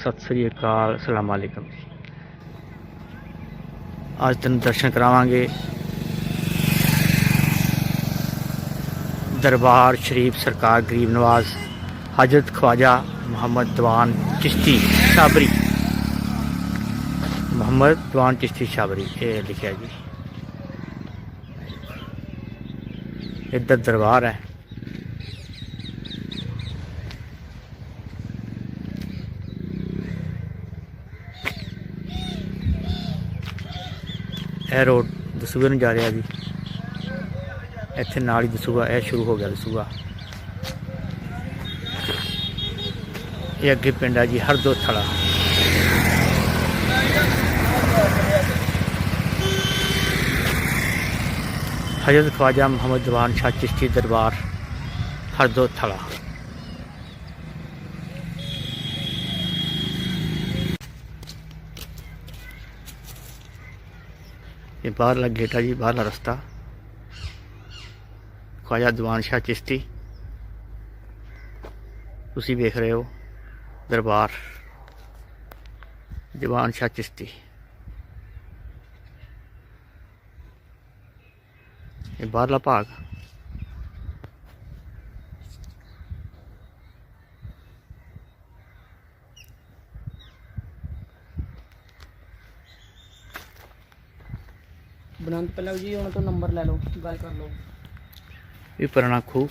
ਸਤਿ ਸ੍ਰੀ ਅਕਾਲ ਅਸਲਾਮ ਅਲੈਕਮ ਜੀ ਅੱਜ ਤੈਨੂੰ ਦਰਸ਼ਨ ਕਰਾਵਾਂਗੇ ਦਰਬਾਰ ਸ਼ਰੀਫ ਸਰਕਾਰ ਗਰੀਬ ਨਵਾਜ਼ ਹਜ਼ਰਤ ਖਵਾਜਾ ਮੁਹੰਮਦ ਦੀਵਾਨ ਚਿਸ਼ਤੀ ਸ਼ਾਬਰੀ ਮੁਹੰਮਦ ਦੀਵਾਨ ਚਿਸ਼ਤੀ ਸ਼ਾਬਰੀ ਇਹ ਲਿਖਿਆ ਜੀ ਇੱਧਰ ਦਰਬਾਰ ਹੈ ਇਹ ਰੋਡ ਦਸੂਏ ਨੂੰ ਜਾ ਰਿਹਾ ਜੀ। ਇੱਥੇ ਨਾਲ ਹੀ ਦਸੂਆ ਇਹ ਸ਼ੁਰੂ ਹੋ ਗਿਆ ਦਸੂਆ ਇਹ ਅੱਗੇ ਪਿੰਡ ਆ ਜੀ ਹਰਦੋ ਥਲਾ ਹਜ਼ਰਤ ਖਵਾਜਾ ਮੁਹੰਮਦ ਦੀਵਾਨ ਸ਼ਾਹ ਚਿਸ਼ਤੀ ਦਰਬਾਰ ਹਰਦੋ ਥਲਾ ਇਹ ਬਾਹਰਲਾ ਗੇਟ ਆ ਜੀ ਬਾਹਰਲਾ ਰਸਤਾ। ਖਵਾਜਾ ਦੀਵਾਨ ਸ਼ਾਹ ਚਿਸ਼ਤੀ। ਤੁਸੀਂ ਵੇਖ ਰਹੇ ਹੋ ਦਰਬਾਰ। ਦੀਵਾਨ ਸ਼ਾਹ ਚਿਸ਼ਤੀ। ਇਹ ਬਾਹਰਲਾ ਭਾਗ। ਬਨੰਤ ਪੱਲਵ ਜੀ ਉਹਨਾਂ ਤੋਂ ਨੰਬਰ ਲੈ ਲਓ ਗੱਲ ਕਰ ਲਓ। ਇਹ ਪੁਰਾਣਾ ਖੂਹ।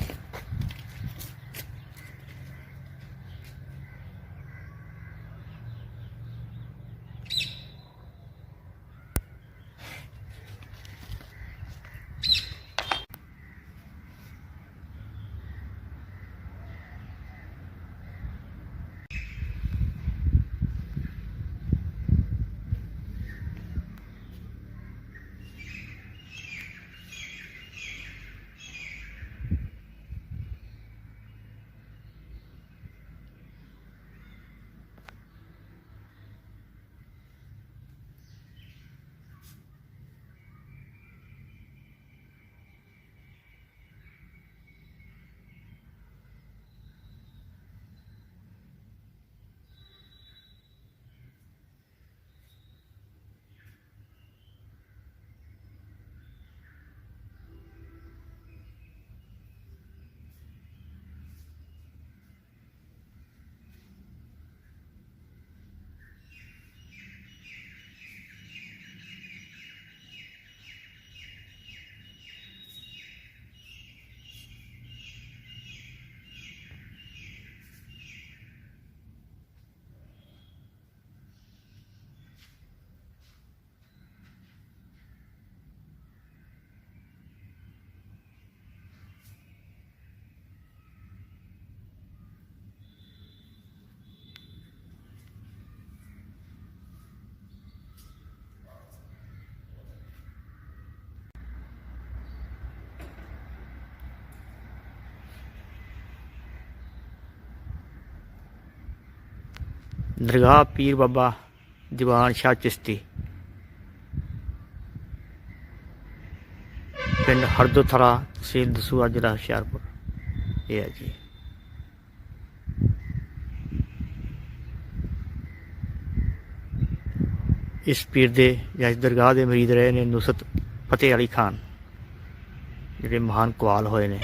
ਦਰਗਾਹ ਪੀਰ ਬਾਬਾ ਦੀਵਾਨ ਸ਼ਾਹ ਚਿਸ਼ਤੀ। ਪਿੰਡ ਹਰਦੋ ਥਰਾ ਤਹਿਸੀਲ ਦਸੂਆ ਜ਼ਿਲ੍ਹਾ ਹੁਸ਼ਿਆਰਪੁਰ। ਇਹ ਹੈ ਜੀ। ਇਸ ਪੀਰ ਦੇ ਜਾਂ ਇਸ ਦਰਗਾਹ ਦੇ ਮਰੀਦ ਰਹੇ ਨੇ ਨੁਸਰਤ ਫਤਿਹ ਅਲੀ ਖਾਨ, ਜਿਹੜੇ ਮਹਾਨ ਕਵਾਲ ਹੋਏ ਨੇ।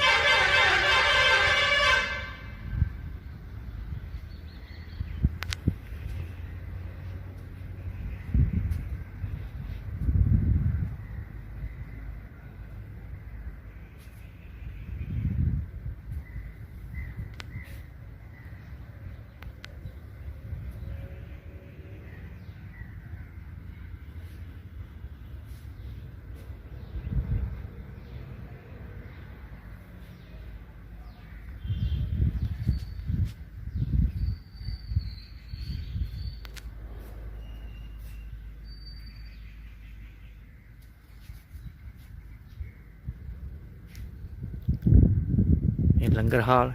ਇਹ ਲੰਗਰ ਹਾਲ।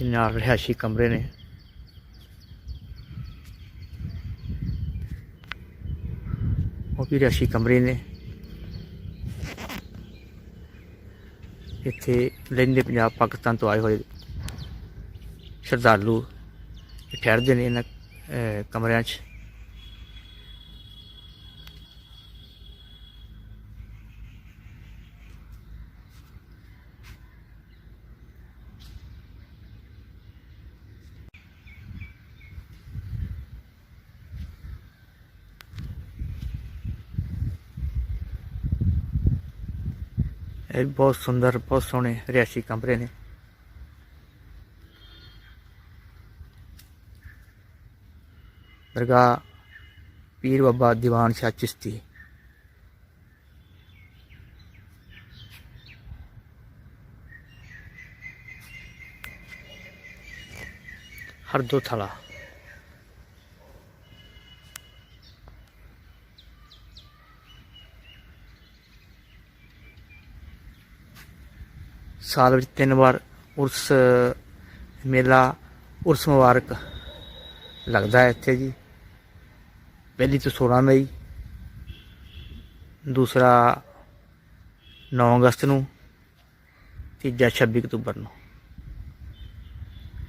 ਇਹ ਨਾਲ ਰਿਹਾਇਸ਼ੀ ਕਮਰੇ ਨੇ। ਉਹ ਵੀ ਰਿਹਾਇਸ਼ੀ ਕਮਰੇ ਨੇ। ਇੱਥੇ ਲਹਿੰਦੇ ਪੰਜਾਬ ਪਾਕਿਸਤਾਨ ਤੋਂ ਆਏ ਹੋਏ ਸ਼ਰਧਾਲੂ ਠਹਿਰਦੇ ਨੇ ਇਹਨਾਂ ਕਮਰਿਆਂ 'ਚ। ਇਹ ਬਹੁਤ ਸੁੰਦਰ, ਬਹੁਤ ਸੋਹਣੇ ਰਿਹਾਇਸ਼ੀ ਕਮਰੇ ਨੇ। ਦਰਗਾਹ ਪੀਰ ਬਾਬਾ ਦੀਵਾਨ ਸ਼ਾਹ ਚਿਸ਼ਤੀ। ਹਰਦੋ ਥਲਾ। ਸਾਲ ਵਿੱਚ ਤਿੰਨ ਵਾਰ ਉਰਸ, ਮੇਲਾ, ਉਰਸ ਮੁਬਾਰਕ ਲੱਗਦਾ ਹੈ ਇੱਥੇ ਜੀ। ਪਹਿਲੀ ਤੋਂ 16 ਮਈ। ਦੂਸਰਾ 9 ਅਗਸਤ ਨੂੰ। ਤੀਜਾ 26 ਅਕਤੂਬਰ ਨੂੰ।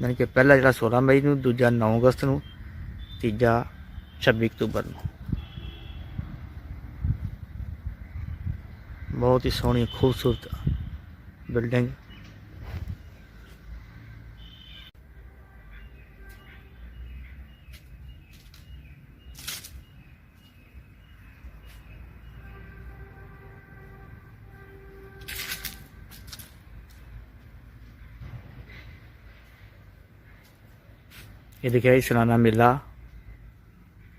ਯਾਨੀ ਕਿ ਪਹਿਲਾ ਜਿਹੜਾ 16 ਮਈ ਨੂੰ, ਦੂਜਾ 9 ਅਗਸਤ ਨੂੰ, ਤੀਜਾ 26 ਅਕਤੂਬਰ ਨੂੰ। ਬਹੁਤ ਹੀ ਸੋਹਣੀ, ਖੂਬਸੂਰਤ ਬਿਲਡਿੰਗ। ਇਹ ਦਿਖਿਆ ਜੀ ਸਾਲਾਨਾ ਮੇਲਾ।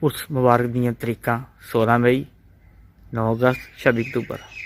ਉਸ ਮੁਬਾਰਕ ਦੀਆਂ ਤਰੀਕਾਂ 16 ਮਈ 9 ਅਗਸਤ 26 ਅਕਤੂਬਰ।